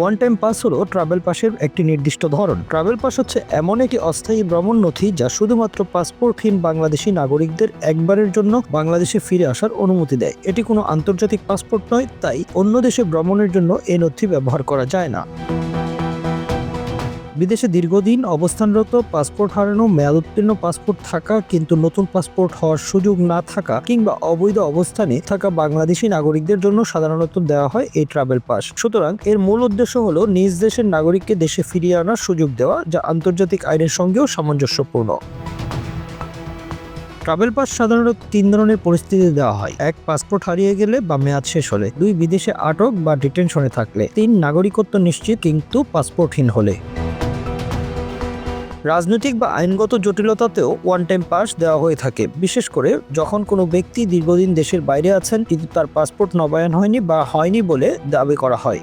One time pass হলো travel পাসের একটি নির্দিষ্ট ধরন। ট্রাভেল পাস হচ্ছে এমন একটি অস্থায়ী ভ্রমণ নথি যা শুধুমাত্র পাসপোর্টহীন বাংলাদেশি নাগরিকদের একবারের জন্য বাংলাদেশে ফিরে আসার অনুমতি দেয়। এটি কোনো আন্তর্জাতিক পাসপোর্ট নয়, তাই অন্য দেশে ভ্রমণের জন্য এই নথি ব্যবহার করা যায় না। বিদেশে দীর্ঘদিন অবস্থানরত পাসপোর্ট হারানো মেয়াদ উত্তীর্ণ পাসপোর্ট থাকা কিন্তু নতুন পাসপোর্ট হওয়ার সুযোগ না থাকা কিংবা অবৈধ অবস্থানে থাকা বাংলাদেশি নাগরিকদের জন্য সাধারণত দেওয়া হয় এই ট্রাভেল পাস সুতরাং এর মূল উদ্দেশ্য হলো নিজ দেশের নাগরিককে দেশে ফিরিয়ে আনার সুযোগ দেওয়া, যা আন্তর্জাতিক আইনের সঙ্গেও সামঞ্জস্যপূর্ণ। ট্রাভেল পাস সাধারণত তিন ধরনের পরিস্থিতি দেওয়া হয়। এক, পাসপোর্ট হারিয়ে গেলে বা মেয়াদ শেষ হলে। দুই, বিদেশে আটক বা ডিটেনশনে থাকলে। তিন, নাগরিকত্ব নিশ্চিত কিন্তু পাসপোর্টহীন হলে। রাজনৈতিক বা আইনগত জটিলতাতেও ওয়ান টাইম পাস দেওয়া হয়ে থাকে। বিশেষ করে যখন কোনো ব্যক্তি দীর্ঘদিন দেশের বাইরে আছেন, কিন্তু তার পাসপোর্ট নবায়ন হয়নি বা হয়নি বলে দাবি করা হয়।